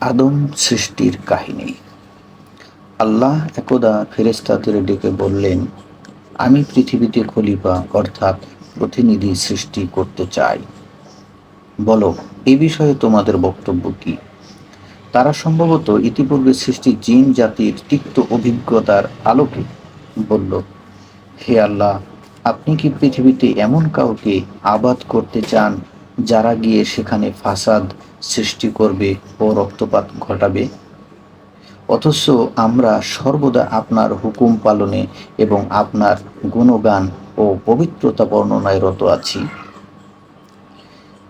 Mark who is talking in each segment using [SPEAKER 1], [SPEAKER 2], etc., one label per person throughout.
[SPEAKER 1] আদম সৃষ্টির কাহিনী। আল্লাহ একদা ফেরেস্তাদের ডেকে বললেন, আমি পৃথিবীতে খলিফা অর্থাৎ প্রতিনিধি সৃষ্টি করতে চাই। বলো, এ বিষয়ে তোমাদের বক্তব্য কি? তারা সম্ভবত ইতিপূর্বে সৃষ্টি জিন জাতির তিক্ত অভিজ্ঞতার আলোকে বলল, হে আল্লাহ, আপনি কি পৃথিবীতে এমন কাউকে আবাদ করতে চান যারা গিয়ে সেখানে ফাসাদ সৃষ্টি করবে ও রক্তপাত ঘটাবে। অথচ আমরা সর্বদা আপনার হুকুম পালনে এবং আপনার গুণগান ও পবিত্রতা বর্ণনায় রত আছি।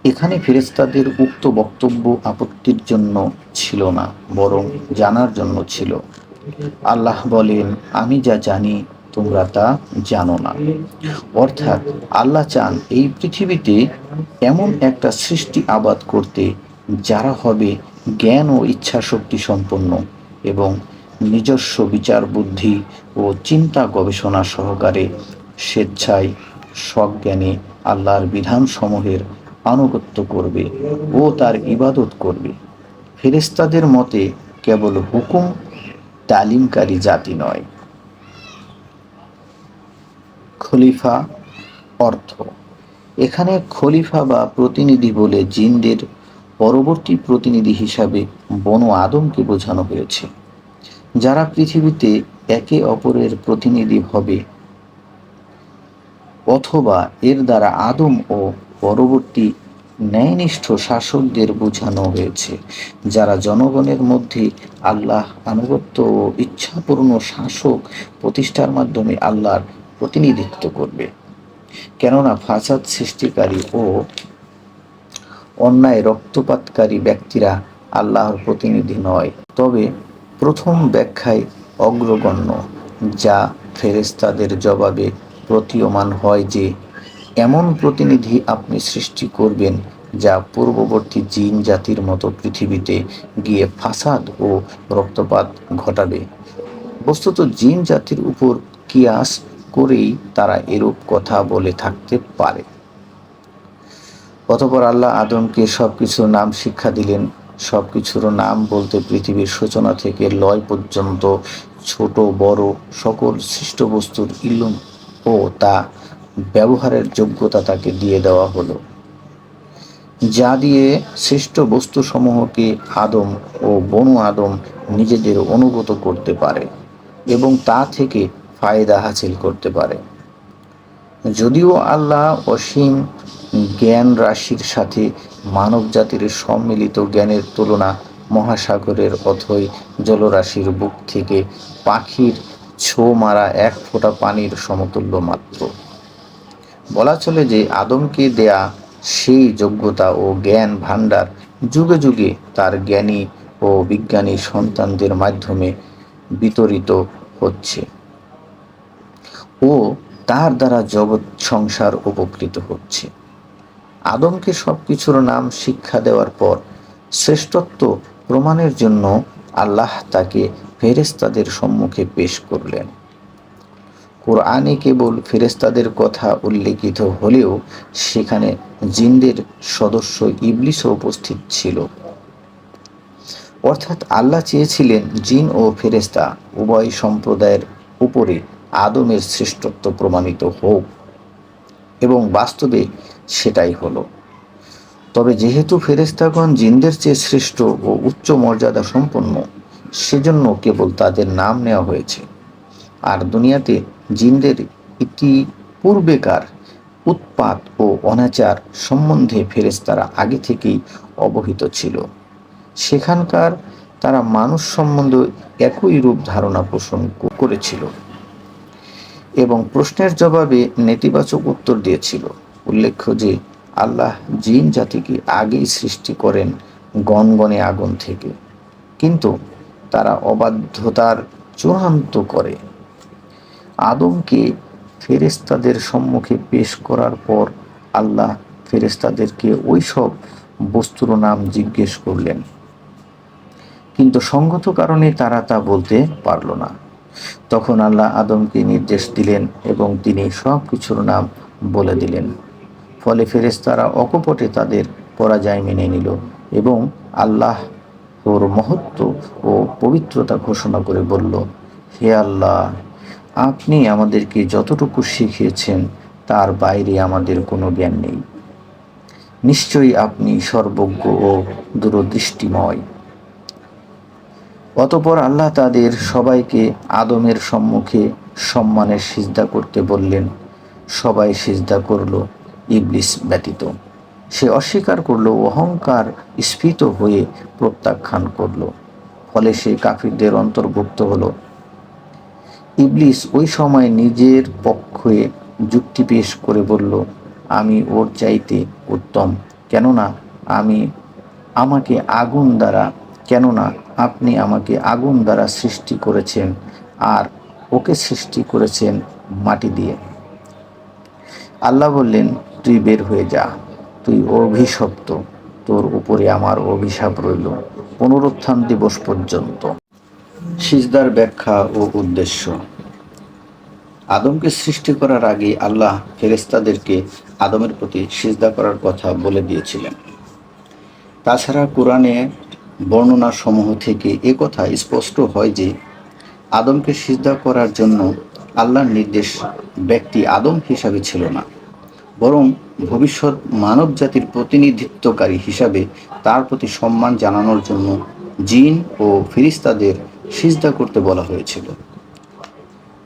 [SPEAKER 1] এখানে ফেরেস্তাদের উক্ত বক্তব্য আপত্তির জন্য ছিল না, বরং জানার জন্য ছিল। আল্লাহ বলেন, আমি যা জানি তোমরা তা জানো না। অর্থাৎ আল্লাহ চান এই পৃথিবীতে এমন একটা সৃষ্টি আবাদ করতে, যারা হবে জ্ঞান ও ইচ্ছা শক্তি সম্পন্ন এবং নিজস্ব বিচার বুদ্ধি ও চিন্তা গবেষণা সহকারে স্বেচ্ছায় সজ্ঞানে আল্লাহর বিধানসমূহের আনুগত্য করবে ও তার ইবাদত করবে। ফেরেস্তাদের মতে কেবল হুকুম তালিমকারী জাতি নয় খলিফা অর্থ। এখানে খলিফা বা প্রতিনিধি বলে জিনদের পরবর্তী প্রতিনিধি হিসাবে বন আদমকে বোঝানো হয়েছে। যারা পৃথিবীতে একে অপরের প্রতিনিধি হবে অথবা এর দ্বারা আদম ও পরবর্তী ন্যায়নিষ্ঠ শাসকদের বোঝানো হয়েছে, যারা জনগণের মধ্যে আল্লাহ আনুগত্য ও ইচ্ছাপূর্ণ শাসক প্রতিষ্ঠার মাধ্যমে আল্লাহর প্রতিনিধিত্ব করবে। কেননা ফাসাদ সৃষ্টিকারী ও অন্যায় রক্তপাতকারী ব্যক্তিরা আল্লাহর প্রতিনিধি নয়। তবে প্রথম ব্যাখ্যায় অগ্রগণ্য, যা ফেরেস্তাদের জবাবে প্রতীয়মান হয় যে, এমন প্রতিনিধি আপনি সৃষ্টি করবেন যা পূর্ববর্তী জিন জাতির মতো পৃথিবীতে গিয়ে ফাসাদ ও রক্তপাত ঘটাবে। বস্তুত জিন জাতির উপর কিয়াস করেই তারা এরূপ কথা বলে থাকতে পারে। অতপর আল্লাহ আদমকে সব কিছুর নাম শিক্ষা দিলেন। সব কিছুর নাম বলতে পৃথিবীর সূচনা থেকে লয় পর্যন্ত ছোট, বড় সকল সৃষ্ট বস্তুর ইলুম ও তা ব্যবহারের যোগ্যতা তাকে দিয়ে দেওয়া হলো। যা দিয়ে সৃষ্ট বস্তুসমূহকে আদম ও বনু আদম নিজেদের অনুগত করতে পারে এবং তা থেকে ফায়দা হাসিল করতে পারে। যদিও আল্লাহ অসীম জ্ঞান রাশির সাথে মানব জাতির সম্মিলিত জ্ঞানের তুলনা মহাসাগরের অথই জলরাশির বুক থেকে পাখির ছো মারা এক ফোঁটা পানির সমতুল্য মাত্র। বলা চলে যে আদমকে দেয়া সেই যোগ্যতা ও জ্ঞান ভাণ্ডার যুগে যুগে তার জ্ঞানী ও বিজ্ঞানী সন্তানদের মাধ্যমে বিতরিত হচ্ছে। ও তার দ্বারা জগৎ সংসার উপকৃত হচ্ছে। আদমকে সব কিছুর নাম শিক্ষা দেওয়ার পর শ্রেষ্ঠত্ব প্রমাণের জন্য আল্লাহ তাকে ফেরেস্তাদের সম্মুখে পেশ করলেন। কোরআনে কেবল ফেরেস্তাদের কথা উল্লেখিত হলেও সেখানে জিনদের সদস্য ইবলিসও উপস্থিত ছিল। অর্থাৎ আল্লাহ চেয়েছিলেন জিন ও ফেরেস্তা উভয় সম্প্রদায়ের উপরে আদমের শ্রেষ্ঠত্ব প্রমাণিত হোক এবং বাস্তবে সেটাই হলো। তবে যেহেতু ফেরেস্তাগণ জিনদের চেয়ে শ্রেষ্ঠ ও উচ্চ মর্যাদা সম্পন্ন, সেজন্য কেবল তাদের নাম নেওয়া হয়েছে। আর দুনিয়াতে জিনদের ইতি পূর্বেকার উৎপাত ও অনাচার সম্বন্ধে ফেরেস্তারা আগে থেকেই অবহিত ছিল। সেখানকার তারা মানুষ সম্বন্ধে একই রূপ ধারণা পোষণ করেছিল। এবং প্রশ্নের জবাবে নেতিবাচক উত্তর দিয়েছিল। উল্লেখ্য যে, আল্লাহ জিন জাতিকে আগেই সৃষ্টি করেন গনগনে আগুন থেকে। কিন্তু তারা অবাধ্যতার চূড়ান্ত করে। আদমকে ফেরেস্তাদের সম্মুখে পেশ করার পর আল্লাহ ফেরেস্তাদেরকে ওই সব বস্তুর নাম জিজ্ঞেস করলেন। কিন্তু সঙ্গত কারণে তারা তা বলতে পারল না। তখন আল্লাহ আদমকে নির্দেশ দিলেন এবং তিনি সব কিছুর নাম বলে দিলেন। ফলে ফেরেস্তারা অকপটে তাদের পরাজয় মেনে নিল এবং আল্লাহ ওর মহত্ব ও পবিত্রতা ঘোষণা করে বলল, হে আল্লাহ, আপনি আমাদেরকে যতটুকু শিখিয়েছেন তার বাইরে আমাদের কোনো জ্ঞান নেই। নিশ্চয়ই আপনি সর্বজ্ঞ ও দূরদৃষ্টিময়। অতপর আল্লাহ তাদের সবাইকে আদমের সম্মুখে সম্মানের সিজদা করতে বললেন। সবাই সিজদা করল, ইবলিস ব্যতীত। সে অস্বীকার করল, অহংকার স্ফীত হয়ে প্রত্যাখ্যান করল। ফলে সে কাফিরদের অন্তর্ভুক্ত হলো। ইবলিস ওই সময় নিজের পক্ষে যুক্তি পেশ করে বলল, আমি ওর চাইতে উত্তম। কেননা আমি আমাকে আগুন দ্বারা, কেননা আপনি আমাকে আগুন দ্বারা সৃষ্টি করেছেন আর ওকে সৃষ্টি করেছেন মাটি দিয়ে। আল্লাহ বললেন, তুই বের হয়ে যা। তুই অভিশপ্ত। তোর উপরে আমার অভিশাপ রইল পুনরুত্থান দিবস পর্যন্ত। সিজদার ব্যাখ্যা ও উদ্দেশ্য। আদমকে সৃষ্টি করার আগে আল্লাহ ফেরেস্তাদেরকে আদমের প্রতি সিজদা করার কথা বলে দিয়েছিলেন। তাছাড়া কোরআনে বর্ণনা সমূহ থেকে কথা স্পষ্ট হয় যে আদমকে সিজদা করার জন্য আল্লাহর নির্দেশ ব্যক্তি আদম হিসাবে ছিল না, বরং ভবিষ্যৎ মানব জাতির প্রতিনিধিত্বকারী হিসাবে তার প্রতি সম্মান জানানোর জন্য জিন ও ফিরিস্তাদের সিজদা করতে বলা হয়েছিল।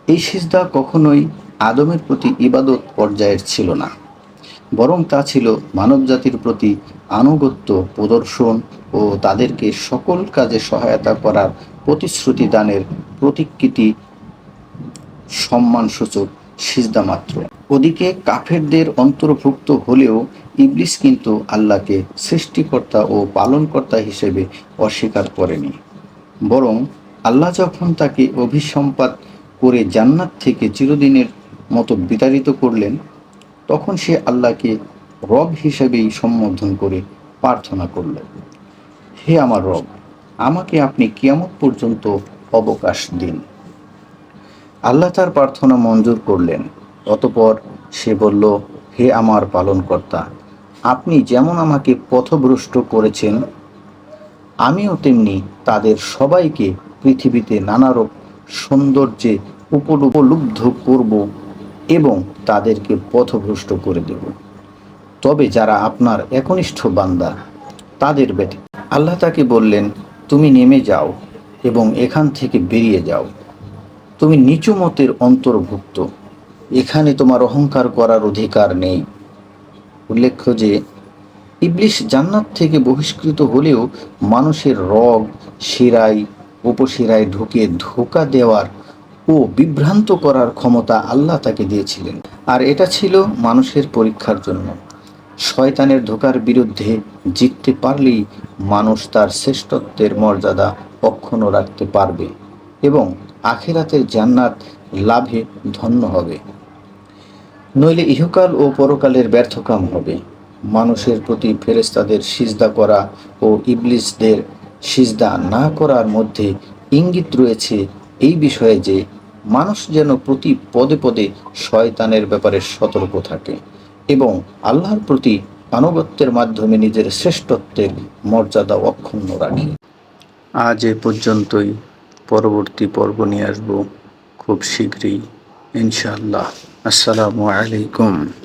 [SPEAKER 1] এই সিজদা কখনোই আদমের প্রতি ইবাদত পর্যায়ের ছিল না, বরং তা ছিল মানবজাতির প্রতি আনুগত্য প্রদর্শন ও তাদেরকে সকল কাজে সহায়তা করার প্রতিশ্রুতি দানের প্রতিকৃতি সম্মানসূচক সিজদা মাত্র। ওদিকে কাফেরদের অন্তর্ভুক্ত হলেও ইবলিস কিন্তু আল্লাহকে সৃষ্টিকর্তা ও পালনকর্তা হিসেবে অস্বীকার করেনি। বরং আল্লাহ যখন তাকে অভিসম্পাত করে জান্নাত থেকে চিরদিনের মতো বিতাড়িত করলেন, তখন সে আল্লাহকে রব হিসেবেই সম্বোধন করে প্রার্থনা করল হে আমার রব, আমাকে আপনি কিয়ামত পর্যন্ত অবকাশ দিন। আল্লাহ তার প্রার্থনা মঞ্জুর করলেন। অতপর সে বলল, হে আমার পালনকর্তা, আপনি যেমন আমাকে পথভ্রষ্ট করেছেন, আমিও তেমনি তাদের সবাইকে পৃথিবীতে নানারূপ সৌন্দর্যে উপলুব্ধ করব এবং তাদেরকে পথভ্রষ্ট করে দেব। তবে যারা আপনার একনিষ্ঠ বান্দা, তাদের বেটে আল্লাহ তাকে বললেন, তুমি নেমে যাও এবং এখান থেকে বেরিয়ে যাও। তুমি নিচু মতের অন্তর্ভুক্ত। এখানে তোমার অহংকার করার অধিকার নেই। উল্লেখ্য যে ইবলিশ জান্নাত থেকে বহিষ্কৃত হলেও মানুষের রগ, শিরায়, উপশিরায় ঢুকে ধোকা দেওয়ার ও বিভ্রান্ত করার ক্ষমতা আল্লাহ তাকে দিয়েছিলেন। আর এটা ছিল মানুষের পরীক্ষার জন্য। শয়তানের ধোকার বিরুদ্ধে জিততে পারলেই মানুষ তার শ্রেষ্ঠত্বের মর্যাদা অক্ষুণ্ণ রাখতে পারবে এবং আখেরাতের জান্নাত লাভে ধন্য হবে। নইলে ইহকাল ও পরকালের ব্যর্থকাম হবে। মানুষের প্রতি ফেরেস্তাদের সিজদা করা ও ইবলিসদের সিজদা না করার মধ্যে ইঙ্গিত রয়েছে এই বিষয়ে যে মানুষ যেন প্রতি পদে পদে শয়তানের ব্যাপারে সতর্ক থাকে। এবং আল্লাহর প্রতি আনুগত্যের মাধ্যমে নিজের শ্রেষ্ঠত্বের মর্যাদা অক্ষুণ্ণ রাখে। আজ এ পর্যন্তই। পরবর্তী পর্ব নিয়ে আসব খুব শীঘ্রই, ইনশাআল্লাহ। আসসালামু আলাইকুম।